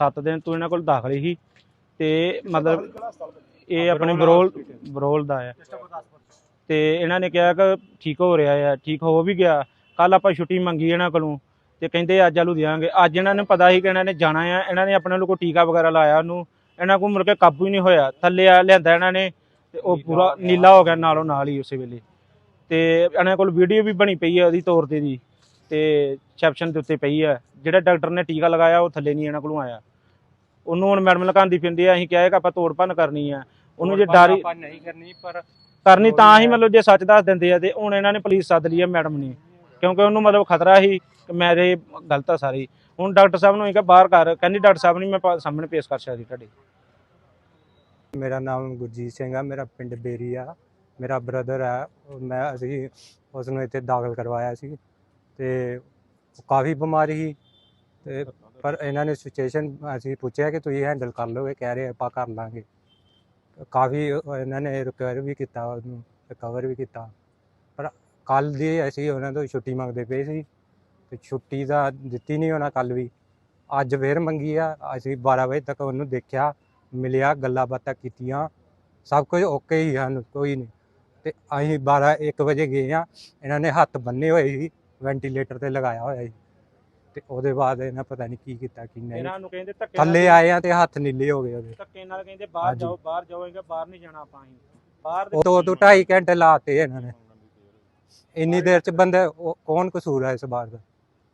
7 ਦਿਨ ਤੋਂ ਇਹਨਾਂ ਕੋਲ ਦਾਖਲ ਸੀ ਤੇ ਮਤਲਬ ਇਹ ਆਪਣੇ ਬਰੋਲ ਬਰੋਲ ਦਾ ਹੈ ਤੇ ਇਹਨਾਂ ਨੇ ਕਿਹਾ ਕਿ ਠੀਕ ਹੋ ਰਿਹਾ ਹੈ ਠੀਕ ਹੋ ਵੀ ਗਿਆ। ਕੱਲ ਆਪਾਂ ਛੁੱਟੀ ਮੰਗੀ ਇਹਨਾਂ ਕੋਲੋਂ ਤੇ ਕਹਿੰਦੇ ਅੱਜ ਆਲੂ ਦਿਆਂਗੇ ਅੱਜ ਇਹਨਾਂ ਨੂੰ ਪਤਾ ਸੀ ਕਿ ਇਹਨਾਂ ਨੇ ਜਾਣਾ ਆ। ਇਹਨਾਂ ਨੇ ਆਪਣੇ ਲੋਕੋ ਟੀਕਾ ਵਗੈਰਾ ਲਾਇਆ ਉਹਨੂੰ। ਇਹਨਾਂ ਕੋਲ ਮੁੜ ਕੇ ਕਾਬੂ ਹੀ ਨਹੀਂ ਹੋਇਆ। ਥੱਲੇ ਆ ਲਿਆਂਦਾ ਇਹਨਾਂ ਨੇ ਤੇ ਉਹ ਪੂਰਾ ਨੀਲਾ ਹੋ ਗਿਆ ਨਾਲੋਂ ਨਾਲ ਹੀ ਉਸੇ ਵੇਲੇ। ਤੇ ਇਹਨਾਂ ਕੋਲ ਵੀਡੀਓ ਵੀ ਬਣੀ ਪਈ ਹੈ ਉਹਦੀ ਤੌਰ ਤੇ ਦੀ। ਤੇ ਸੈਪਸ਼ਨ ਦੇ ਉੱਤੇ ਪਈ ਹੈ ਜਿਹੜਾ ਡਾਕਟਰ ਨੇ ਟੀਕਾ ਲਗਾਇਆ ਉਹ ਥੱਲੇ ਨਹੀਂ ਇਹਨਾਂ ਕੋਲੋਂ ਆਇਆ। ਉਹਨੂੰ ਹੁਣ ਮੈਡਮ ਲਗਾਉਂਦੀ ਫਿਰਦੀ ਆ ਅਸੀਂ ਕਿਹਾ ਕਿ ਆਪਾਂ ਤੋੜ ਭੰਨ ਕਰਨੀ ਆ। ਉਹਨੂੰ ਜੇ ਡਰ ਆਪਾਂ ਨਹੀਂ ਕਰਨੀ ਪਰ ਕਰਨੀ ਤਾਂ ਹੀ ਮਤਲਬ ਜੇ ਸੱਚ ਦੱਸ ਦਿੰਦੇ ਆ ਤੇ ਹੁਣ ਇਹਨਾਂ ਨੇ ਪੁਲਿਸ ਸੱਦ ਲਈ ਆ ਮੈਡਮ ਨੇ। ਕਿਉਂਕਿ ਉਹਨੂੰ ਮਤਲਬ ਖਤਰਾ ਸੀ ਕਿ ਮੇਰੇ ਗਲਤ ਆ ਸਾਰੀ। ਹੁਣ ਡਾਕਟਰ ਸਾਹਿਬ ਨੂੰ ਇਹ ਕਿ ਬਾਹਰ ਕਰ ਕਹਿੰਦੀ ਡਾਕਟਰ ਸਾਹਿਬ ਨਹੀਂ ਮੈਂ ਪਾ- ਸਾਹਮਣੇ ਪੇਸ਼ ਕਰ ਸਕਦੀ ਤੁਹਾਡੇ। ਮੇਰਾ ਨਾਮ ਗੁਰਜੀਤ ਸਿੰਘ ਆ ਮੇਰਾ ਪਿੰਡ ਬੇਰੀ ਆ। ਮੇਰਾ ਬ੍ਰਦਰ ਹੈ ਉਹ ਮੈਂ ਅਸੀਂ ਉਸ ਨੂੰ ਇੱਥੇ ਦਾਖਲ ਕਰਵਾਇਆ ਸੀ। ਤੇ ਉਹ ਕਾਫੀ ਬਿਮਾਰੀ ਸੀ। ਤੇ ਪਰ ਇਹਨਾਂ ਨੇ ਸਿਚੁਏਸ਼ਨ ਅਸੀਂ ਪੁੱਛਿਆ ਕਿ ਤੁਸੀਂ ਹੈਂਡਲ ਕਰ ਲਓਗੇ, ਕਹਿ ਰਹੇ ਆਪਾਂ ਕਰ ਲਾਂਗੇ। ਕਾਫੀ ਇਹਨਾਂ ਨੇ ਰਿਕਵਰ ਵੀ ਕੀਤਾ, ਉਹਨੂੰ ਰਿਕਵਰ ਵੀ ਕੀਤਾ। ਪਰ ਕੱਲ ਦੀ ਅਸੀਂ ਉਹਨਾਂ ਤੋਂ ਛੁੱਟੀ ਮੰਗਦੇ ਪਏ ਸੀ ਤੇ ਛੁੱਟੀ ਦਾ ਦਿੱਤੀ ਨਹੀਂ ਉਹਨਾਂ ਕੱਲ ਵੀ। ਅੱਜ ਫੇਰ ਮੰਗੀ ਆ, ਅਸੀਂ 12 ਵਜੇ ਤੱਕ ਉਹਨੂੰ ਦੇਖਿਆ, ਮਿਲਿਆ, ਗੱਲਾਂ ਬਾਤਾਂ ਕੀਤੀਆਂ, ਸਭ ਕੁਝ ਓਕੇ ਹੀ ਹਨ, ਕੋਈ ਨਹੀਂ। ਤੇ ਅਸੀਂ 12 1 ਵਜੇ ਗਏ ਆ ਇਹਨਾਂ ਨੇ ਹੱਥ ਬੰਨੇ ਹੋਏ ਸੀ ਵੈਂਟੀਲੇਟਰ ਤੇ ਲਗਾਇਆ ਹੋਇਆ ਸੀ। ਤੇ ਉਹਦੇ ਬਾਅਦ ਇਹਨਾਂ ਪਤਾ ਨਹੀਂ ਕੀ ਕੀਤਾ ਕੀ ਨਹੀਂ। ਇਹਨਾਂ ਨੂੰ ਕਹਿੰਦੇ ਧੱਕੇ ਨਾਲ- ਥੱਲੇ ਆਏ ਆ ਤੇ ਹੱਥ ਨੀਲੇ ਹੋ ਗਏ ਉਹਦੇ। ਧੱਕੇ ਨਾਲ ਕਹਿੰਦੇ ਬਾਹਰ ਹਾਂਜੀ। ਜਾਓ ਬਾਹਰ ਜਾਓਗੇ ਬਾਹਰ ਨਹੀਂ ਜਾਣਾ ਆਪਾਂ ਅਸੀਂ। ਬਾਹਰ ਦੇ ਉਹ ਤੋਂ ਦੋ ਢਾਈ ਘੰਟੇ ਲਾਤੇ ਇਹਨਾਂ ਨੇ। ਇੰਨੀ ਦੇਰ ਚ ਬੰਦੇ ਉਹ- ਕੌਣ ਕਸੂਰ ਹੈ ਇਸ ਬਾਤ ਦਾ?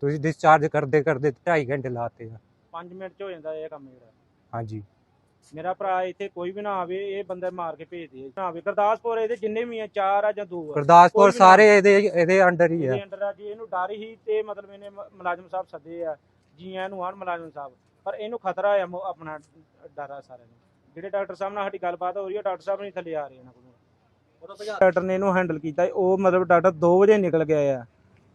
ਤੁਸੀਂ ਡਿਸਚਾਰਜ ਕਰਦੇ ਕਰਦੇ ਢਾਈ ਘੰਟੇ ਲਾਤੇ ਆ। 5 ਮਿੰਟ ਚ ਹੋ ਜਾਂਦਾ ਇਹ ਕੰਮ ਜਿਹੜਾ। ਹਾਂਜੀ। ਮੇਰਾ ਭਰਾ ਇੱਥੇ ਕੋਈ ਵੀ ਨਾ ਆਵੇ ਇਹ ਬੰਦੇ ਮਾਰ ਕੇ ਭੇਜਦੇ ਆ ਨਾ ਆਵੇ। ਗੁਰਦਾਸਪੁਰ ਇਹਦੇ ਜਿੰਨੇ ਵੀ ਆ ਚਾਰ ਆ ਜਾਂ ਦੋ ਆ ਗੁਰਦਾਸਪੁਰ ਸਾਰੇ ਇਹਦੇ ਇਹਦੇ ਅੰਡਰ ਹੀ ਆ। ਇਹਦੇ ਅੰਡਰ ਆ। ਜੀ ਇਹਨੂੰ ਡਰ ਹੀ ਤੇ ਮਤਲਬ ਇਹਨੇ ਮ- ਮੁਲਾਜ਼ਮ ਸਾਹਿਬ ਸੱਦੇ ਆ ਜੀ ਆਇਆਂ ਨੂੰ ਆਣ ਮੁਲਾਜ਼ਮ ਸਾਹਿਬ। ਪਰ ਇਹਨੂੰ ਖਤਰਾ ਆ ਮੋ- ਆਪਣਾ ਡਰ ਆ ਸਾਰਿਆਂ ਨੂੰ। ਜਿਹੜੇ ਡਾਕਟਰ ਸਾਹਿਬ ਨਾਲ ਸਾਡੀ ਗੱਲਬਾਤ ਹੋ ਰਹੀ ਹੈ ਡਾਕਟਰ ਸਾਹਿਬ ਨਹੀਂ ਥੱਲੇ ਆ ਰਹੇ ਇਹਨਾਂ ਕੋਲ। ਡਾਕਟਰ ਨੇ ਇਹਨੂੰ ਹੈਂਡਲ ਕੀਤਾ। ਉਹ ਮਤਲਬ ਡਾਕਟਰ 2 ਵਜੇ ਨਿਕਲ ਗਿਆ ਆ।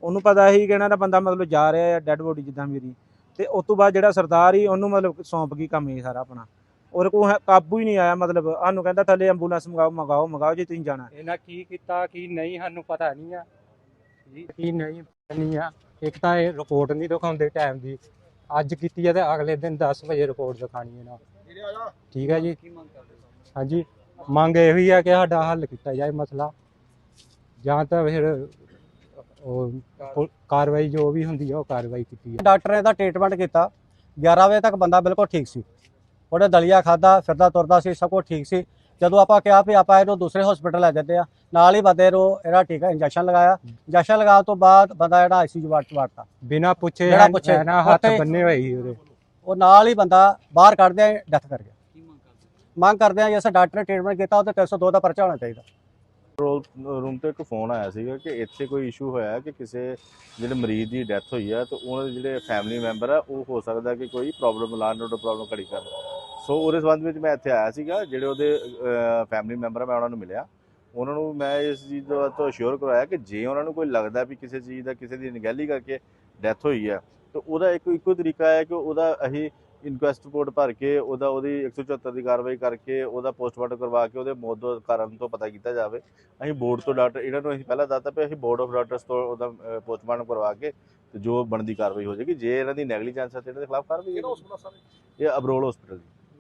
ਉਹਨੂੰ ਪਤਾ ਸੀ ਕਿ ਇਹਨਾਂ ਦਾ ਬੰਦਾ ਮਤਲਬ ਜਾ ਰਿਹਾ ਆ ਡੈੱਡ ਬੋਡੀ ਜਿੱਦਾਂ ਮੇਰੀ। ਤੇ ਉਸ ਤੋਂ ਬਾਅਦ ਜਿਹੜਾ ਸਰਦਾਰ ਹੀ ਉਹਨੂੰ ਮਤਲਬ ਸੌਂਪ ਗਈ ਕੰਮ ਇਹ ਸਾਰਾ ਆਪਣਾ। ਕੋਲ ਹੈ- ਕਾਬੂ ਹੀ ਨਹੀਂ ਆਇਆ ਮਤਲਬ ਸਾਨੂੰ ਕਹਿੰਦਾ ਥੱਲੇ ਐਂਬੂਲੈਂਸ ਮੰਗਾਓ ਮੰਗਾਓ ਮੰਗਾਓ ਜੇ ਤੁਸੀਂ ਜਾਣਾ। ਇਹਨਾਂ ਕੀ ਕੀਤਾ ਕੀ ਨਹੀਂ ਸਾਨੂੰ ਪਤਾ ਨਹੀਂ ਆ। ਜੀ ਕੀ ਨਹੀਂ ਪਤਾ ਨਹੀਂ ਆ। ਇੱਕ ਤਾਂ ਇਹ ਰਿਪੋਰਟ ਨਹੀਂ ਦਿਖਾਉਂਦੇ ਟਾਈਮ ਦੀ। ਅੱਜ ਕੀਤੀ ਹੈ ਤੇ ਅਗਲੇ ਦਿਨ 10 ਵਜੇ ਰਿਪੋਰਟ ਦਿਖਾਣੀ ਹੈ ਨਾ। ਠੀਕ ਹੈ ਜੀ। ਹਾਂਜੀ। ਮੰਗ ਇਹ ਹੀ ਹੈ ਕਿ ਸਾਡਾ ਹੱਲ ਕੀਤਾ ਜਾਏ ਮਸਲਾ। ਜਾਂ ਤਾਂ ਫਿਰ ਉਹ ਕਾਰਵਾਈ ਜੋ ਵੀ ਹੁੰਦੀ ਹੈ ਉਹ ਕਾਰਵਾਈ ਕੀਤੀ ਹੈ ਡਾਕਟਰ ਨੇ ਤਾਂ ਟ੍ਰੀਟਮੈਂਟ ਕੀਤਾ। 11 ਵਜੇ ਤੱਕ ਬੰਦਾ ਬਿਲਕੁਲ ਠੀਕ ਸੀ। ਉਹਨੇ ਦਲੀਆ ਖਾਦਾ ਫਿਰਦਾ ਤੁਰਦਾ ਸੀ ਸਭ ਕੁਝ ਠੀਕ ਸੀ। ਜਦੋਂ ਆਪਾਂ ਕਿਹਾ ਵੀ ਆਪਾਂ ਇਹਨੂੰ ਦੂਸਰੇ ਹਸਪੀਟਲ ਲੈ ਜਾਂਦੇ ਆ ਨਾਲ ਹੀ ਬੰਦੇ ਨੂੰ ਇਹਦਾ ਟੀਕਾ ਇੰਜੈਕਸ਼ਨ ਲਗਾਇਆ। ਇੰਜੈਕਸ਼ਨ ਲਗਾਉਣ ਤੋਂ ਬਾਅਦ ਬੰਦਾ ਜਿਹੜਾ ਆਈਸੀਯੂ ਵਾਰਡ ਚ ਵੜਤਾ ਬਿਨਾ ਪੁੱਛੇ ਜਿਹੜਾ ਪੁੱਛੇ, ਹੈ ਨਾ ਹੱਥ ਬੰਨੇ ਹੋਏ ਸੀ ਉਹਦੇ। ਉਹ ਨਾਲ ਹੀ ਬੰਦਾ ਬਾਹਰ ਕੱਢਦੇ ਡੈਥ ਕਰ ਗਿਆ। ਮੰਗ ਕਰਦੇ ਆ ਜਿਸ ਡਾਕਟਰ ਨੇ ਟ੍ਰੀਟਮੈਂਟ ਕੀਤਾ ਉਹ ਤੇ 302 ਦਾ ਪਰਚਾ ਹੋਣਾ ਚਾਹੀਦਾ। ਰੂਮ ਤੇ ਇੱਕ ਫੋਨ ਆਇਆ ਸੀਗਾ ਕਿ ਇੱਥੇ ਕੋਈ ਇਸ਼ੂ ਹੋਇਆ ਕਿ ਕਿਸੇ ਜਿਹੜੇ ਮਰੀਜ਼ ਦੀ ਡੈਥ ਹੋਈ ਆ ਤੇ ਉਹਨਾਂ ਦੇ ਜਿਹੜੇ ਫੈਮਿਲੀ ਮੈਂਬਰ ਆ ਉਹ ਹੋ ਸਕਦਾ ਕਿ ਕੋਈ ਪ੍ਰੋਬਲਮ ਲਾਣ ਰੋਡ ਪ੍ਰੋਬਲਮ ਖੜੀ ਕਰਨ। ਸੋ ਉਹਦੇ ਸੰਬੰਧ ਵਿੱਚ ਮੈਂ ਇੱਥੇ ਆਇਆ ਸੀਗਾ ਜਿਹੜੇ ਉਹਦੇ ਫੈਮਿਲੀ ਮੈਂਬਰ ਆ ਮੈਂ ਉਹਨਾਂ ਨੂੰ ਮਿਲਿਆ। ਉਹਨਾਂ ਨੂੰ ਮੈਂ ਇਸ ਚੀਜ਼ ਦਾ ਤੋਂ ਅਸ਼ੋਰ ਕਰਵਾਇਆ ਕਿ ਜੇ ਉਹਨਾਂ ਨੂੰ ਕੋਈ ਲੱਗਦਾ ਵੀ ਕਿਸੇ ਚੀਜ਼ ਦਾ ਕਿਸੇ ਦੀ ਅਣਗਹਿਲੀ ਕਰਕੇ ਡੈਥ ਹੋਈ ਆ ਤਾਂ ਉਹਦਾ ਇੱਕ ਇੱਕੋ ਤਰੀਕਾ ਹੈ ਕਿ ਉਹਦਾ ਅਸੀਂ ਇਨਕੁਐਸਟ ਰਿਪੋਰਟ ਭਰ ਕੇ ਉਹਦਾ ਉਹਦੀ 174 ਦੀ ਕਾਰਵਾਈ ਕਰਕੇ ਉਹਦਾ ਪੋਸਟਮਾਰਟਮ ਕਰਵਾ ਕੇ ਉਹਦੇ ਮੌਤ ਦਾ ਕਾਰਨ ਤੋਂ ਪਤਾ ਕੀਤਾ ਜਾਵੇ। ਅਸੀਂ ਬੋਰਡ ਤੋਂ ਡਾਕਟਰ ਇਹਨਾਂ ਨੂੰ ਅਸੀਂ ਪਹਿਲਾਂ ਦੱਸਤਾ ਵੀ ਅਸੀਂ ਬੋਰਡ ਆਫ ਡਾਕਟਰਸ ਤੋਂ ਉਹਦਾ ਪੋਸਟਮਾਰਟਮ ਕਰਵਾ ਕੇ ਤੇ ਜੋ ਬਣਦੀ ਕਾਰਵਾਈ ਹੋ ਜਾਏਗੀ ਜੇ ਇਹਨਾਂ ਦੀ ਨੈਗਲੀਜੈਂਸ ਹੈ ਤੇ ਇਹਨਾਂ ਦੇ ਖਿਲਾਫ ਕਾਰਵਾਈ। ਇਹ ਅਬਰੋਲ ਹਸਪੀਟਲ ਦੀ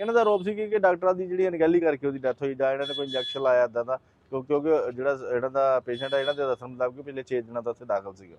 ਇਹਨਾਂ ਦਾ ਆਰੋਪ ਸੀ ਕਿ ਡਾਕਟਰਾਂ ਦੀ ਜਿਹੜੀ ਅਣਗਹਿਲੀ ਕਰਕੇ ਉਹਦੀ ਡੈਥ ਹੋਈ ਜਾਂ ਇਹਨਾਂ ਨੇ ਕੋਈ ਇੰਜੈਕਸ਼ਨ ਲਾਇਆ ਇਦਾਂ ਦਾ, ਕਿਉਂਕਿ ਜਿਹੜਾ ਇਹਨਾਂ ਦਾ ਪੇਸ਼ੈਂਟ ਹੈ ਇਹਨਾਂ ਦੇ ਦੱਸਣ ਮੁਤਾਬਕ ਪਿਛਲੇ 6 ਦਿਨਾਂ ਤੋਂ ਉੱਥੇ ਦਾਖਲ ਸੀਗਾ।